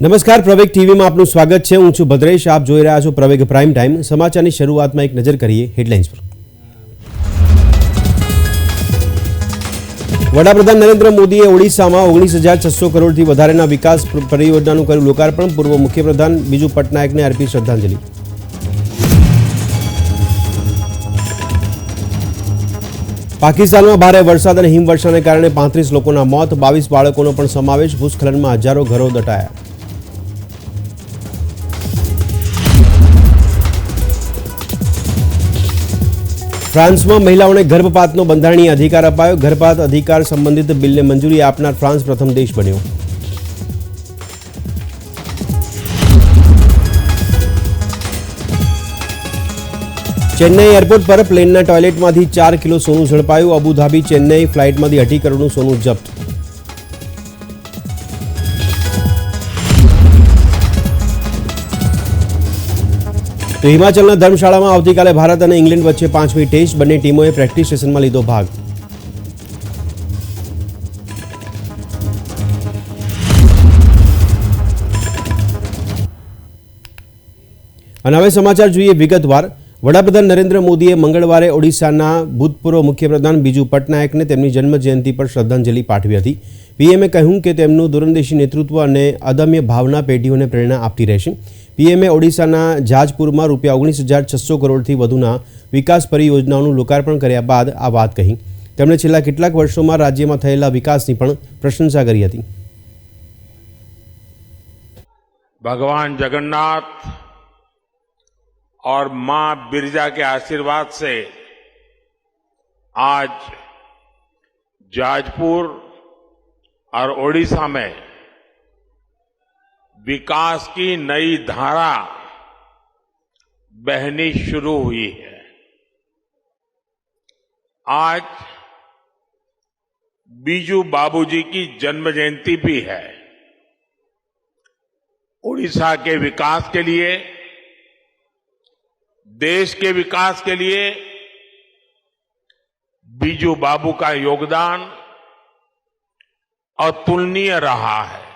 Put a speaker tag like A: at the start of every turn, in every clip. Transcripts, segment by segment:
A: નમસ્કાર, પ્રવેગ ટીવીમાં આપનું સ્વાગત છે. હું છું ભદ્રેશ. આપ જોઈ રહ્યા છો પ્રવેગ પ્રાઇમ ટાઈમ. સમાચારની શરૂઆતમાં એક નજર કરીએ હેડલાઇન્સ પર. વડાપ્રધાન નરેન્દ્ર મોદીએ ઓડિશામાં ઓગણીસ હજાર છસો કરોડથી વધારેના વિકાસ પરિયોજનાનું કર્યું લોકાર્પણ. પૂર્વ મુખ્યપ્રધાન બીજુ પટનાયકને અર્પી શ્રદ્ધાંજલિ. પાકિસ્તાનમાં ભારે વરસાદ અને હિમવર્ષાને કારણે પાંત્રીસ લોકોના મોત, બાવીસ બાળકોનો પણ સમાવેશ. ભૂસ્ખલનમાં હજારો ઘરો દટાયા. ફ્રાન્સમાં મહિલાઓને ગર્ભપાતનો બંધારણીય અધિકાર અપાયો. ગર્ભપાત અધિકાર સંબંધિત બિલને મંજૂરી આપનાર ફ્રાન્સ પ્રથમ દેશ બન્યો. ચેન્નઈ એરપોર્ટ પર પ્લેનના ટોયલેટમાંથી ચાર કિલો સોનું ઝડપાયું. અબુધાબી ચેન્નઈ ફ્લાઇટમાંથી અઢી કરોડનું સોનું જપ્ત તો હિમાચલના ધર્મશાળામાં આવતીકાલે ભારત અને ઇંગ્લેન્ડ વચ્ચે પાંચમી ટેસ્ટ. બંને ટીમોએ પ્રેક્ટિસ સેશનમાં લીધો ભાગ. અને હવે સમાચાર જોઈએ વિગતવાર. વડાપ્રધાન નરેન્દ્ર મોદીએ મંગળવારે ઓડિશાના ભૂતપૂર્વ મુખ્યપ્રધાન બીજુ પટનાયકને તેમની જન્મજયંતિ પર શ્રદ્ધાંજલિ પાઠવી હતી. પીએમએ કહ્યું કે તેમનું દૂરંદેશી નેતૃત્વ અને અદમ્ય ભાવના પેઢીઓને પ્રેરણા આપતી રહેશે. પીએમએ ઓડિશાના જાજપુરમાં રૂપિયા ઓગણીસ હજાર છસો કરોડથી વધુના વિકાસ પરિયોજનાઓનું લોકાર્પણ કર્યા બાદ આ વાત કહી તેમણે છેલ્લા કેટલાક વર્ષોમાં રાજ્યમાં થયેલા વિકાસની પણ પ્રશંસા કરી હતી
B: भगवान जगन्नाथ और मां बिरजा के आशीर्वाद से आज जाजपुर और ओडिशा में विकास की नई धारा बहनी शुरू हुई है। आज बीजू बाबूजी की जन्म जयंती भी है। उड़ीसा के विकास के लिए, देश के विकास के लिए बीजू बाबू का योगदान अतुलनीय रहा है।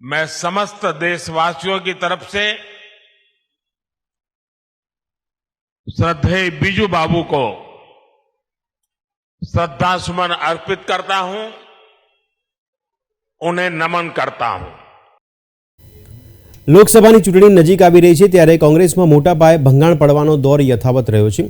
B: मैं समस्त देशवासियों की तरफ से श्रद्धेय बीजू बाबू को श्रद्धा सुमन अर्पित करता हूं उन्हें नमन करता हूं
A: લોકસભાની ચૂંટણી નજીક આવી રહી છે ત્યારે કોંગ્રેસમાં મોટા પાયે ભંગાણ પડવાનો દોર યથાવત રહ્યો છે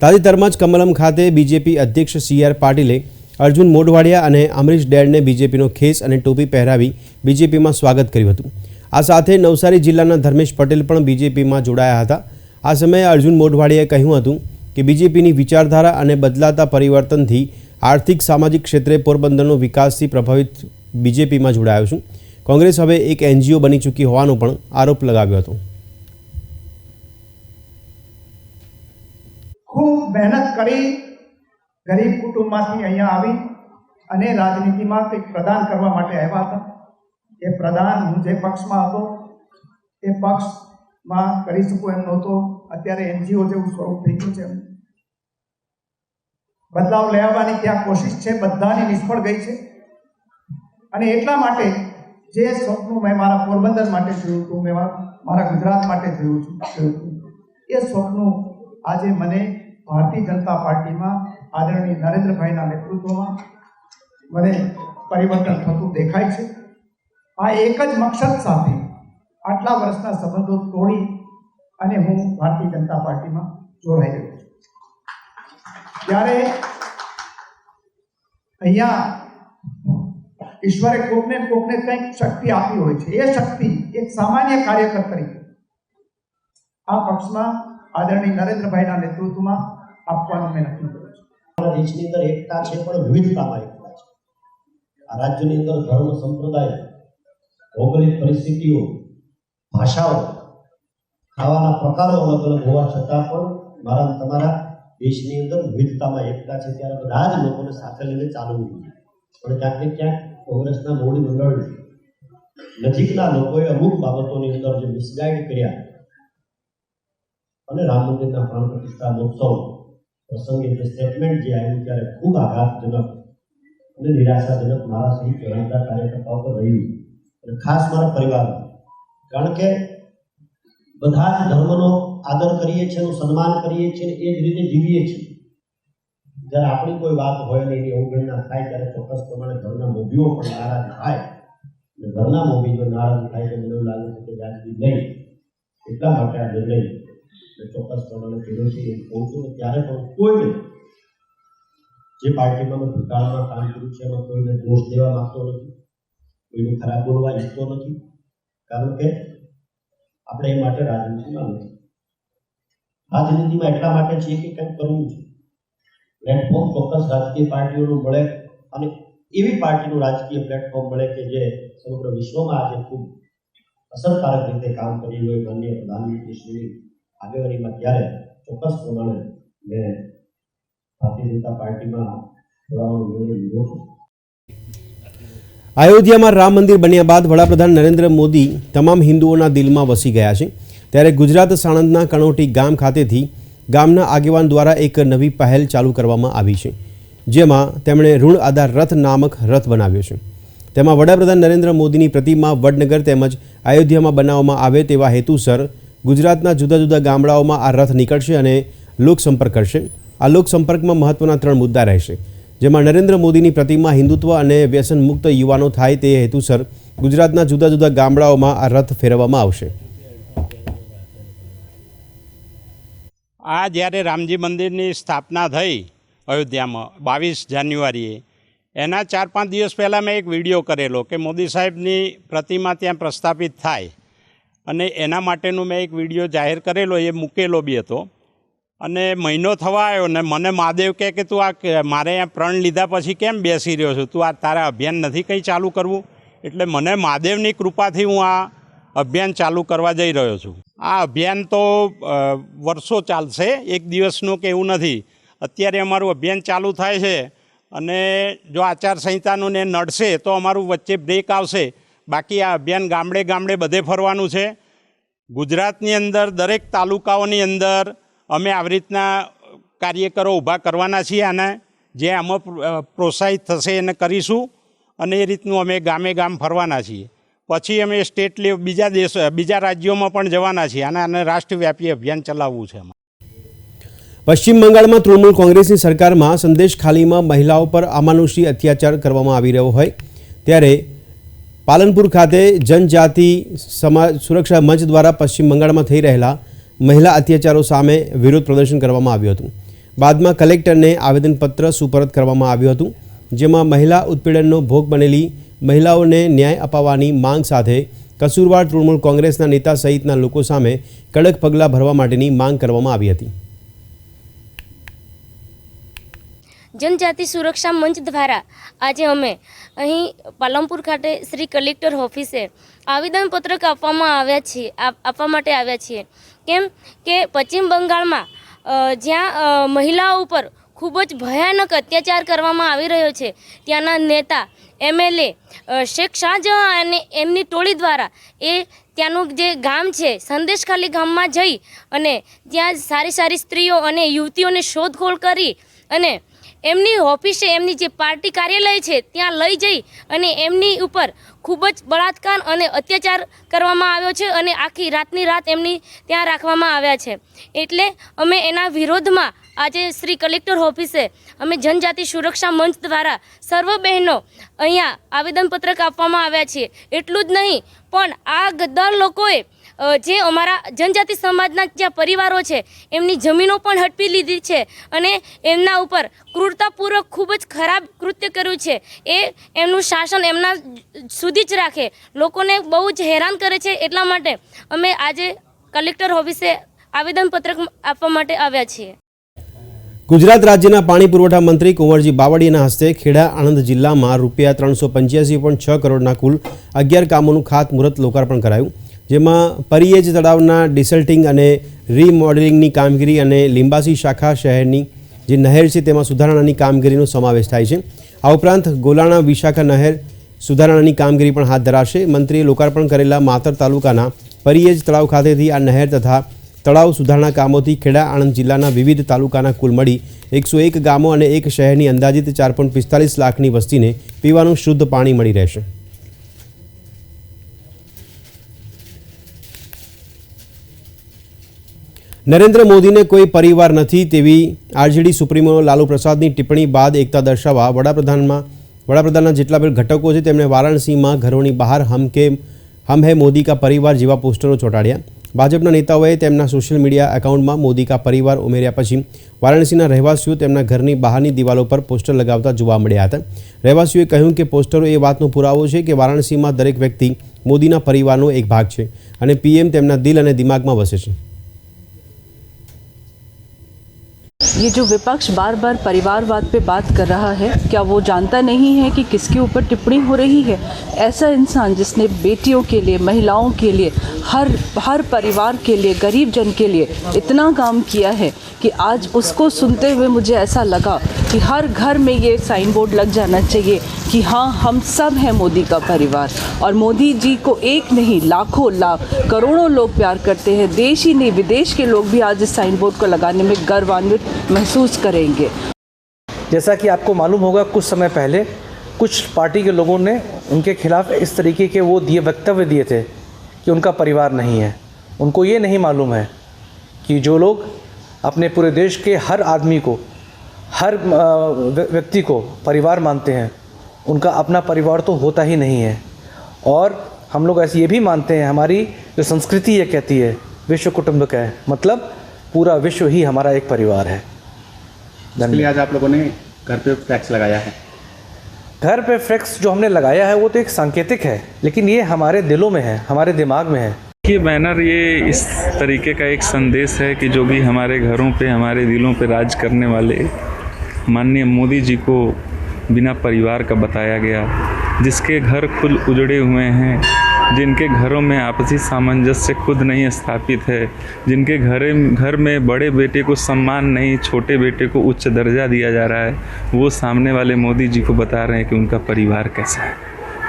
A: તાજેતરમાં જ કમલમ ખાતે બીજેપી અધ્યક્ષ સી આર પાટીલે અર્જુન મોઢવાડિયા અને અમરીશ ડેડને બીજેપીનો ખેસ અને ટોપી પહેરાવી બીજેપીમાં સ્વાગત કર્યું હતું. આ સાથે નવસારી જિલ્લાના ધર્મેશ પટેલ પણ બીજેપીમાં જોડાયા હતા. આ સમયે અર્જુન મોઢવાડિયાએ કહ્યું હતું કે બીજેપીની વિચારધારા અને બદલાતા પરિવર્તનથી આર્થિક સામાજિક ક્ષેત્રે પોરબંદરનો વિકાસથી પ્રભાવિત બીજેપીમાં જોડાયો છું. કોંગ્રેસ હવે એક એનજીઓ બની ચૂકી હોવાનો પણ આરોપ લગાવ્યો હતો.
C: ખૂબ મહેનત કરી ગરીબ કુટુંબમાંથી અહીંયા આવી અને રાજનીતિમાં કંઈક પ્રદાન કરવા માટે આવ્યા હતા. એ પ્રદાન હું જે પક્ષમાં હતો, એ પક્ષમાં કરી શકું એમ નહોતો. અત્યારે એનજીઓ જેવું સ્વરૂપ થઈ ગયું છે બદલાવ લેવાની ત્યાં કોશિશ છે, બધાની નિષ્ફળ ગઈ છે. અને એટલા માટે જે સ્વપ્નું મેં મારા પોરબંદર માટે જોયું હતું, મેં મારા ગુજરાત માટે જોયું છું એ સ્વપ્ન આજે મને ભારતીય જનતા પાર્ટીમાં આદરણીય નરેન્દ્રભાઈના નેતૃત્વમાં મને પરિવર્તન થતું દેખાય છે. આ એક જ મકસદ સાથે આટલા વર્ષના સંબંધો તોડી અને હું ભારતીય જનતા પાર્ટીમાં જોડાઈ ગયો છું. ત્યારે અહીંયા ઈશ્વરે કોકને કોકને કંઈક શક્તિ આપી હોય છે. એ શક્તિ એક સામાન્ય કાર્યકર તરીકે આ પક્ષમાં આદરણીય નરેન્દ્રભાઈના નેતૃત્વમાં આપવાનું મેં નક્કી
D: દેશની અંદર એકતા છે, પણ વિવિધતામાં એકતા છે. આ રાજ્યની અંદર ધર્મ, સંપ્રદાય, ભૌગોલિક પરિસ્થિતિઓ, ભાષાઓ, ખાવાના પ્રકારો અલગ અલગ હોવા છતાં પણ મારા તમારા દેશની અંદર વિવિધતામાં એકતા છે. ત્યારે બધા જ લોકોને સાથે લઈને ચાલવું જોઈએ. પણ ક્યાંક ને ક્યાંક કોંગ્રેસના મોડી મંડળને નજીકના લોકોએ અમુક બાબતોની અંદર જે મિસગાઈડ કર્યા અને રામ મંદિરના પ્રાણ પ્રતિષ્ઠા મહોત્સવ પ્રસંગે એટલે સ્ટેટમેન્ટ જે આવ્યું ત્યારે ખૂબ આઘાતજનક અને નિરાશાજનક મારા સહિત જણાતા કાર્યકર્તાઓ પર રહ્યું અને ખાસ મારા પરિવાર કારણ કે બધા જ ધર્મનો આદર કરીએ છીએ એનું સન્માન કરીએ છીએ એ જ રીતે જીવીએ છીએ. જ્યારે આપણી કોઈ વાત હોય ને એની અવગણના થાય ત્યારે ચોક્કસ પ્રમાણે ઘરના મોભીઓ પણ નારાજ થાય. અને ઘરના મોભી જો નારાજ થાય તો મને લાગે છે કે વ્યાજબી નહીં. એટલા માટે આ નિર્ણય મેં ચોક્કસ પ્રમાણે કર્યો છે એ છું કે ત્યારે પણ કોઈને જે પાર્ટીમાં મેં ભૂતકાળમાં કામ કર્યું છે, એમાં કોઈને દોષ દેવા માંગતો નથી, કોઈને ખરાબ બોલવા ઈચ્છતો નથી. કારણ કે આપણે એ માટે રાજનીતિમાં નથી. રાજનીતિમાં એટલા માટે છીએ કે કંઈક કરવું છે. પ્લેટફોર્મ ચોક્કસ રાજકીય પાર્ટીઓનું મળે અને એવી પાર્ટીનું રાજકીય પ્લેટફોર્મ મળે કે જે સમગ્ર વિશ્વમાં આજે ખૂબ અસરકારક રીતે કામ કરી હોય માનનીય પ્રધાનમંત્રીશ્રીની આગેવાનીમાં ત્યારે ચોક્કસ પ્રમાણે મેં ભારતીય જનતા પાર્ટીમાં જોડાવાનો નિર્ણય લીધો
A: અયોધ્યામાં રામ મંદિર બન્યા બાદ વડાપ્રધાન નરેન્દ્ર મોદી તમામ હિન્દુઓના દિલમાં વસી ગયા છે. ત્યારે ગુજરાત સાણંદના કણોટી ગામ ખાતેથી ગામના આગેવાન દ્વારા એક નવી પહેલ ચાલુ કરવામાં આવી છે, જેમાં તેમણે ઋણ આધાર રથ નામક રથ બનાવ્યો છે. તેમાં વડાપ્રધાન નરેન્દ્ર મોદીની પ્રતિમા વડનગર તેમજ અયોધ્યામાં બનાવવામાં આવે તેવા હેતુસર ગુજરાતના જુદા જુદા ગામડાઓમાં આ રથ નીકળશે અને લોકસંપર્ક કરશે. આ લોકસંપર્કમાં મહત્વના ત્રણ મુદ્દા રહેશે. જેમાં નરેન્દ્ર મોદીની પ્રતિમા હિન્દુત્વ અને વ્યસન મુક્ત યુવાનો થાય તે હેતુસર ગુજરાતના જુદા જુદા ગામડાઓમાં આ રથ ફેરવવામાં આવશે.
E: આ જ્યારે રામજી મંદિરની સ્થાપના થઈ અયોધ્યામાં બાવીસ જાન્યુઆરીએ, એના ચાર પાંચ દિવસ પહેલાં મેં એક વીડિયો કરેલો કે મોદી સાહેબની પ્રતિમા ત્યાં પ્રસ્થાપિત થાય. અને એના માટેનું મેં એક વીડિયો જાહેર કરેલો, એ મૂકેલો બી હતો. અને મહિનો થવા આવ્યો ને મને મહાદેવ કહે કે તું આ મારે અહીંયા પ્રણ લીધા પછી કેમ બેસી રહ્યો છું? તું આ તારા અભિયાન નથી કંઈ ચાલુ કરવું? એટલે મને મહાદેવની કૃપાથી હું આ અભિયાન ચાલુ કરવા જઈ રહ્યો છું. આ અભિયાન તો વર્ષો ચાલશે, એક દિવસનું કે એવું નથી. અત્યારે અમારું અભિયાન ચાલુ થાય છે અને જો આચારસંહિતાનું ને નડશે તો અમારું વચ્ચે બ્રેક આવશે. બાકી આ અભિયાન ગામડે ગામડે બધે ફરવાનું છે. ગુજરાતની અંદર દરેક તાલુકાઓની અંદર અમે આવી રીતના કાર્યકરો ઊભા કરવાના છીએ અને જે આમાં પ્રોત્સાહિત થશે એને કરીશું અને એ રીતનું અમે ગામે ગામ ફરવાના છીએ. પછી અમે સ્ટેટ લેવલ બીજા દેશ બીજા રાજ્યોમાં પણ જવાના છીએ અને આને રાષ્ટ્રવ્યાપી અભિયાન ચલાવવું છે
A: પશ્ચિમ બંગાળમાં તૃણમૂલ કોંગ્રેસની સરકારમાં સંદેશ ખાલીમાં મહિલાઓ પર અમાનુષી અત્યાચાર કરવામાં આવી રહ્યો હોય, ત્યારે પાલનપુર ખાતે જનજાતિ સમાજ સુરક્ષા મંચ દ્વારા પશ્ચિમ બંગાળમાં થઈ રહેલા મહિલા અત્યાચારો સામે વિરોધ પ્રદર્શન કરવામાં આવ્યું હતું. બાદમાં કલેક્ટરને આવેદનપત્ર સુપરત કરવામાં આવ્યું હતું, જેમાં મહિલા ઉત્પીડનનો ભોગ બનેલી મહિલાઓને ન્યાય અપાવવાની માંગ સાથે કસૂરવાર તૃણમૂલ કોંગ્રેસના નેતા સહિતના લોકો સામે કડક પગલાં ભરવા માટેની માંગ કરવામાં આવી હતી.
F: જનજાતિ સુરક્ષા મંચ દ્વારા આજે અમે અહીં પાલનપુર ખાતે શ્રી કલેક્ટર ઓફિસે આવેદનપત્રક આપવામાં આવ્યા છીએ આપવા માટે આવ્યા છીએ. કેમ કે પશ્ચિમ બંગાળમાં જ્યાં મહિલાઓ ઉપર ખૂબ જ ભયાનક અત્યાચાર કરવામાં આવી રહ્યો છે, ત્યાંના નેતા એમએલએ શેખ શાહજહાં અને એમની ટોળી દ્વારા એ ત્યાંનું જે ગામ છે, સંદેશખાલી ગામમાં જઈ અને ત્યાં સારી સારી સ્ત્રીઓ અને યુવતીઓને શોધખોળ કરી અને એમની ઓફિસે એમની જે પાર્ટી કાર્યાલય છે, ત્યાં લઈ જઈ અને એમની ઉપર ખૂબ જ બળાત્કાર અને અત્યાચાર કરવામાં આવ્યો છે અને આખી રાતની રાત એમની ત્યાં રાખવામાં આવ્યા છે. એટલે અમે એના વિરોધમાં આજે શ્રી કલેક્ટર ઓફિસે અમે જનજાતિ સુરક્ષા મંચ દ્વારા સર્વ બહેનો અહીંયા આવેદનપત્રક આપવામાં આવ્યા છીએ. એટલું જ નહીં, પણ આ ગદ્દાર લોકોએ જે અમારા જનજાતિ સમાજના જ્યાં પરિવારો છે, એમની જમીનો પણ હડપી લીધી છે અને એમના ઉપર ક્રૂરતાપૂર્વક ખૂબ જ ખરાબ કૃત્ય કર્યું છે. એ એમનું શાસન એમના સુધી જ રાખે. લોકોને બહુ જ હેરાન કરે છે એટલા માટે અમે આજે કલેક્ટર ઓફિસે આવેદનપત્રક આપવા માટે આવ્યા છીએ.
A: ગુજરાત રાજ્યના પાણી પુરવઠા મંત્રી કુંવરજી બાવળીના હસ્તે ખેડા આણંદ જિલ્લામાં રૂપિયા ત્રણસો પંચ્યાસી પોઈન્ટ છ કરોડના કુલ અગિયાર કામોનું ખાતમુહૂર્ત લોકાર્પણ કરાયું. જેમાં પરિયેજ તળાવના ડિસલ્ટિંગ અને રીમોડલિંગની કામગીરી અને લિંબાસી શાખા શહેરની જે નહેર છે તેમાં સુધારણાની કામગીરીનો સમાવેશ થાય છે. આ ઉપરાંત ગોલાણા વિશાખા નહેર સુધારણાની કામગીરી પણ હાથ ધરાશે. મંત્રીએ લોકાર્પણ કરેલા માતર તાલુકાના પરિયેજ તળાવ ખાતેથી આ નહેર તથા તળાવ સુધારણા કામોથી ખેડા આણંદ જિલ્લાના વિવિધ તાલુકાના કુલ મળી એકસો એક ગામો અને એક શહેરની અંદાજિત ચાર પોઈન્ટ પિસ્તાલીસ લાખની વસ્તીને પીવાનું શુદ્ધ પાણી મળી રહેશે. નરેન્દ્ર મોદીને કોઈ પરિવાર નથી તેવી આરજેડી સુપ્રીમો લાલુ પ્રસાદની ટિપ્પણી બાદ એકતા દર્શાવવા વડાપ્રધાનમાં વડાપ્રધાનના જેટલા પણ ઘટકો છે, તેમણે વારાણસીમાં ઘરોની બહાર હમ કે હમ હે મોદી કા પરિવાર જેવા પોસ્ટરો ચોંટાડ્યા. ભાજપના નેતાઓએ તેમના સોશિયલ મીડિયા એકાઉન્ટમાં મોદી કા પરિવાર ઉમેર્યા પછી વારાણસીના રહેવાસીઓ તેમના ઘરની બહારની દિવાલો પર પોસ્ટર લગાવતા જોવા મળ્યા હતા. રહેવાસીઓએ કહ્યું કે પોસ્ટરો એ વાતનો પુરાવો છે કે વારાણસીમાં દરેક વ્યક્તિ મોદીના પરિવારનો એક ભાગ છે અને પીએમ તેમના દિલ અને દિમાગમાં વસે છે.
G: ये जो विपक्ष बार बार परिवारवाद पे बात कर रहा है, क्या वो जानता नहीं है कि किसके ऊपर टिप्पणी हो रही है? ऐसा इंसान जिसने बेटियों के लिए, महिलाओं के लिए, हर हर परिवार के लिए, गरीब जन के लिए इतना काम किया है कि आज उसको सुनते हुए मुझे ऐसा लगा कि हर घर में ये साइन बोर्ड लग जाना चाहिए। कि हाँ हम सब हैं मोदी का परिवार। और मोदी जी को एक नहीं, लाखों लाख, करोड़ों लोग प्यार करते हैं। देश ही नहीं, विदेश के लोग भी आज इस साइन बोर्ड को लगाने में गर्वान्वित महसूस करेंगे।
H: जैसा कि आपको मालूम होगा, कुछ समय पहले कुछ पार्टी के लोगों ने उनके खिलाफ इस तरीके के वो दिए, वक्तव्य दिए थे कि उनका परिवार नहीं है। उनको ये नहीं मालूम है कि जो लोग अपने पूरे देश के हर आदमी को, हर व्यक्ति को परिवार मानते हैं उनका अपना परिवार तो होता ही नहीं है। और हम लोग ऐसे ये भी मानते हैं हमारी जो संस्कृति ये कहती है विश्व कुटुंबक है मतलब पूरा विश्व ही हमारा एक परिवार है।
I: इसलिए आज आप लोगों ने घर पे टैक्स लगाया है।
H: घर पे फ्लेक्स जो हमने लगाया है वो तो एक सांकेतिक है लेकिन ये हमारे दिलों में है हमारे दिमाग में है।
J: ये बैनर ये इस तरीके का एक संदेश है कि जो भी हमारे घरों पे हमारे दिलों पे राज करने वाले माननीय मोदी जी को बिना परिवार का बताया गया, जिसके घर खुद उजड़े हुए हैं, जिनके घरों में आपसी सामंजस्य खुद नहीं स्थापित है, जिनके घरे, घर में बड़े बेटे को सम्मान नहीं, छोटे बेटे को उच्च दर्जा दिया जा रहा है, वो सामने वाले मोदी जी को बता रहे हैं कि उनका परिवार कैसा है।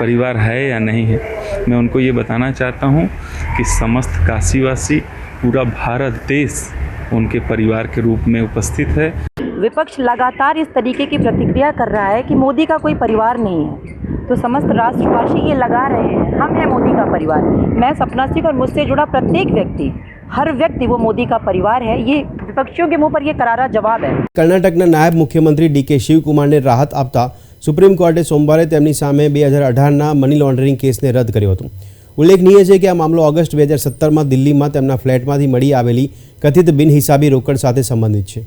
J: परिवार है या नहीं है? मैं उनको ये बताना चाहता हूँ कि समस्त काशीवासी, पूरा भारत देश उनके परिवार के रूप में उपस्थित है
K: विपक्ष लगातार इस तरीके की प्रतिक्रिया कर रहा है कि मोदी का कोई परिवार नहीं है तो समस्त राष्ट्रवासी ये लगा रहे हैं हम हैं मोदी का परिवार मैं सपना सिंह और मुझसे जुड़ा प्रत्येक व्यक्ति हर व्यक्ति वो मोदी का परिवार है ये विपक्षियों के मुंह पर ये करारा जवाब है
A: કર્ણાટકના નાયબ મુખ્યમંત્રી ડીકે શિવકુમારને રાહત આપતા સુપ્રીમ કોર્ટે સોમવારે તેમની સામે બે હજાર અઢારના મની લોન્ડરિંગ કેસને રદ કર્યો હતો ઉલ્લેખનીય છે કે આ મામલો ઓગસ્ટ બે હજાર સત્તરમાં દિલ્હીમાં તેમના ફ્લેટમાંથી મળી આવેલી કથિત બિનહિસાબી રોકડ સાથે સંબંધિત છે.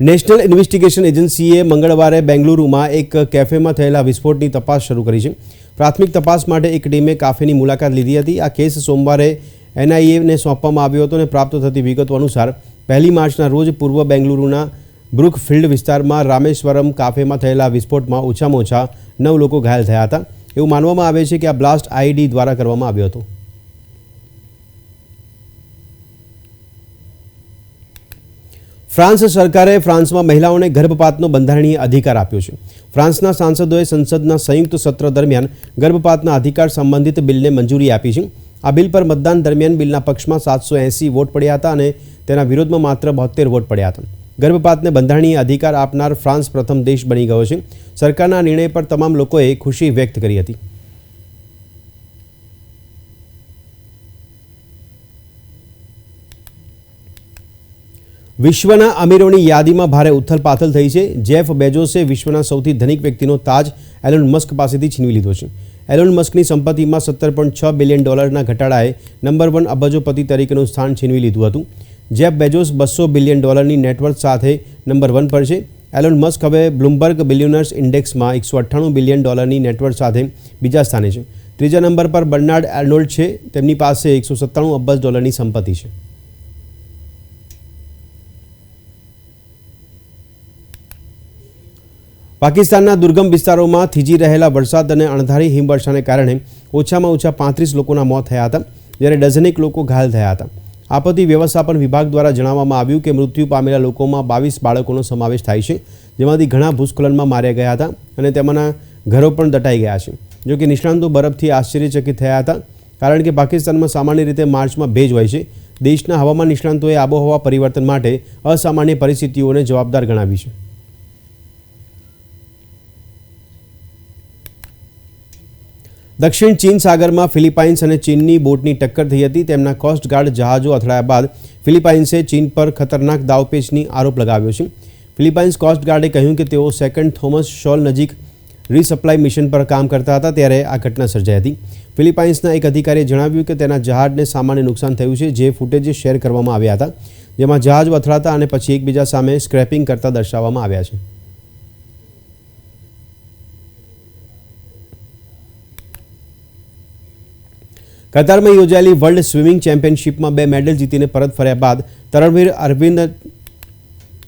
A: નેશનલ ઇન્વેસ્ટિગેશન એજન્સીએ મંગળવારે બેંગલુરુમાં એક કેફેમાં થયેલા વિસ્ફોટની તપાસ શરૂ કરી છે. પ્રાથમિક તપાસ માટે એક ટીમે કાફેની મુલાકાત લીધી હતી. આ કેસ સોમવારે એનઆઈએને સોંપવામાં આવ્યો હતો અને પ્રાપ્ત થતી વિગતો અનુસાર પહેલી માર્ચના રોજ પૂર્વ બેંગલુરુના બ્રુકફિલ્ડ વિસ્તારમાં રામેશ્વરમ કાફેમાં થયેલા વિસ્ફોટમાં ઓછામાં ઓછા નવ લોકો ઘાયલ થયા હતા. એવું માનવામાં આવે છે કે આ બ્લાસ્ટ આઈડી દ્વારા કરવામાં આવ્યો હતો. ફ્રાન્સ સરકારે ફ્રાન્સમાં મહિલાઓને ગર્ભપાતનો બંધારણીય અધિકાર આપ્યો છે. ફ્રાન્સના સાંસદોએ સંસદના સંયુક્ત સત્ર દરમિયાન ગર્ભપાતના અધિકાર સંબંધિત બિલને મંજૂરી આપી છે. આ બિલ પર મતદાન દરમિયાન બિલના પક્ષમાં સાતસો વોટ પડ્યા હતા અને તેના વિરોધમાં માત્ર બોતેર વોટ પડ્યા હતા. ગર્ભપાતને બંધારણીય અધિકાર આપનાર ફ્રાન્સ પ્રથમ દેશ બની ગયો છે. સરકારના નિર્ણય પર તમામ લોકોએ ખુશી વ્યક્ત કરી હતી. વિશ્વના અમીરોની યાદીમાં ભારે ઉથલપાથલ થઈ છે. જેફ બેજોસે વિશ્વના સૌથી ધનિક વ્યક્તિનો તાજ એલોન મસ્ક પાસેથી છીનવી લીધો છે. એલોન મસ્કની સંપત્તિમાં સત્તર પોઈન્ટ છ બિલિયન ડોલરના ઘટાડાએ નંબર વન અબજોપતિ તરીકેનું સ્થાન છીનવી લીધું હતું. જેફ બેજોસ બસો બિલિયન ડોલરની નેટવર્થ સાથે નંબર વન પર છે. એલોન મસ્ક હવે બ્લુમબર્ગ બિલિયનર્સ ઇન્ડેક્સમાં એકસો અઠ્ઠાણું બિલિયન ડોલરની નેટવર્થ સાથે બીજા સ્થાને છે. ત્રીજા નંબર પર બર્નાર્ડ આર્નોલ્ડ છે. તેમની પાસે એકસો સત્તાણું અબજ ડોલરની સંપત્તિ છે. પાકિસ્તાનના દુર્ગમ વિસ્તારોમાં થીજી રહેલા વરસાદ અને અણધારી હિમવર્ષાને કારણે ઓછામાં ઓછા પાંત્રીસ લોકોના મોત થયા હતા, જ્યારે ડઝનેક લોકો ઘાયલ થયા હતા. આપત્તિ વ્યવસ્થાપન વિભાગ દ્વારા જણાવવામાં આવ્યું કે મૃત્યુ પામેલા લોકોમાં બાવીસ બાળકોનો સમાવેશ થાય છે. જેમાંથી ઘણા ભૂસ્ખલનમાં માર્યા ગયા હતા અને તેમાંના ઘરો પણ દટાઈ ગયા છે. જોકે નિષ્ણાંતો બરફથી આશ્ચર્યચકિત થયા હતા, કારણ કે પાકિસ્તાનમાં સામાન્ય રીતે માર્ચમાં ભેજ હોય છે. દેશના હવામાન નિષ્ણાંતોએ આબોહવા પરિવર્તન માટે અસામાન્ય પરિસ્થિતિઓને જવાબદાર ગણાવી છે. દક્ષિણ ચીન સાગરમાં ફિલિપાઇન્સ અને ચીનની બોટની ટક્કર થઈ હતી. તેમના કોસ્ટગાર્ડ જહાજો અથડાયા બાદ ફિલિપાઇન્સે ચીન પર ખતરનાક દાવપેચની આરોપ લગાવ્યો છે. ફિલિપાઇન્સ કોસ્ટગાર્ડે કહ્યું કે તેઓ સેકન્ડ થોમસ શોલ નજીક રીસપ્લાય મિશન પર કામ કરતા હતા ત્યારે આ ઘટના સર્જાઈ હતી. ફિલિપાઇન્સના એક અધિકારીએ જણાવ્યું કે તેના જહાજને સામાન્ય નુકસાન થયું છે. જે ફૂટેજ શેર કરવામાં આવ્યા હતા, જેમાં જહાજ અથડાતા અને પછી એકબીજા સામે સ્ક્રેપિંગ કરતા દર્શાવવામાં આવ્યા છે. કતારમાં યોજાયેલી વર્લ્ડ સ્વિમિંગ ચેમ્પિયનશિપમાં બે મેડલ જીતીને પરત ફર્યા બાદ તરણવીર અરવિંદ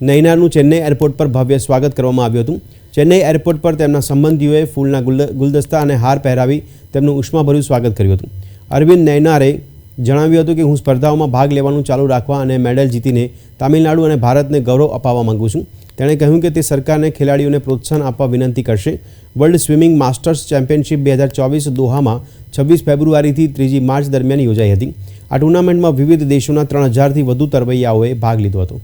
A: નૈનાનું ચેન્નઈ એરપોર્ટ પર ભવ્ય સ્વાગત કરવામાં આવ્યું હતું. ચેન્નઈ એરપોર્ટ પર તેમના સંબંધીઓએ ફૂલના ગુલ- ગુલદસ્તા અને હાર પહેરાવી તેમનું ઉષ્માભર્યું સ્વાગત કર્યું હતું. અરવિંદ નૈનારે જણાવ્યું હતું કે હું સ્પર્ધાઓમાં ભાગ લેવાનું ચાલુ રાખવા અને મેડલ જીતીને તામિલનાડુ અને ભારતને ગૌરવ અપાવવા માગું છું. તેણે કહ્યું કે તે સરકારને ખેલાડીઓને પ્રોત્સાહન આપવા વિનંતી કરશે. વર્લ્ડ સ્વિમિંગ માસ્ટર્સ ચેમ્પિયનશિપ બે હજાર ચોવીસ દોહામાં છવ્વીસ ફેબ્રુઆરીથી ત્રીજી માર્ચ દરમિયાન યોજાઈ હતી. આ ટુર્નામેન્ટમાં વિવિધ દેશોના ત્રણ હજારથી વધુ તરવૈયાઓએ ભાગ લીધો હતો.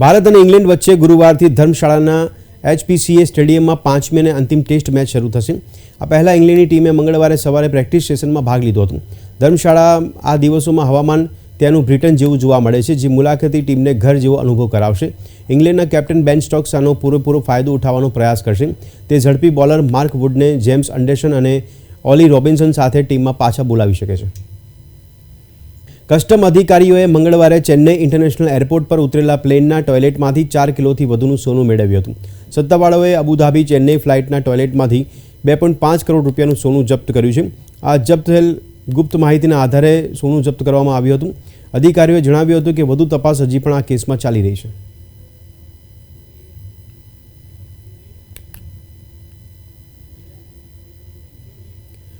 A: ભારત અને ઇંગ્લેન્ડ વચ્ચે ગુરુવારથી ધર્મશાળાના એચપીસીએ સ્ટેડિયમમાં પાંચમી અને અંતિમ ટેસ્ટ મેચ શરૂ થશે. આ પહેલાં ઇંગ્લેન્ડની ટીમે મંગળવારે સવારે પ્રેક્ટિસ સેશનમાં ભાગ લીધો હતો. ધર્મશાળા આ દિવસોમાં હવામાન ત્યાંનું બ્રિટન જેવું જોવા મળે છે, જે મુલાકાતી ટીમને ઘર જેવો અનુભવ કરાવશે. ઇંગ્લેન્ડના કેપ્ટન બેન સ્ટોક્સ આનો પૂરેપૂરો ફાયદો ઉઠાવવાનો પ્રયાસ કરશે. તે ઝડપી બોલર માર્ક વુડને જેમ્સ અંડરસન અને ઓલી રોબિન્સન સાથે ટીમમાં પાછા બોલાવી શકે છે. કસ્ટમ અધિકારીઓએ મંગળવારે ચેન્નઈ ઇન્ટરનેશનલ એરપોર્ટ પર ઉતરેલા પ્લેનના ટોયલેટમાંથી ચાર કિલોથી વધુનું સોનું મેળવ્યું હતું. સત્તાવાળાઓએ અબુધાબી ચેન્નઈ ફ્લાઇટના ટોયલેટમાંથી બે પોઈન્ટ પાંચ કરોડ રૂપિયાનું સોનું જપ્ત કર્યું છે. આ જપ્ત થયેલ ગુપ્ત માહિતીના આધારે સોનું જપ્ત કરવામાં આવ્યું હતું. અધિકારીઓએ જણાવ્યું હતું કે વધુ તપાસ હજી પણ આ કેસમાં ચાલી રહી છે.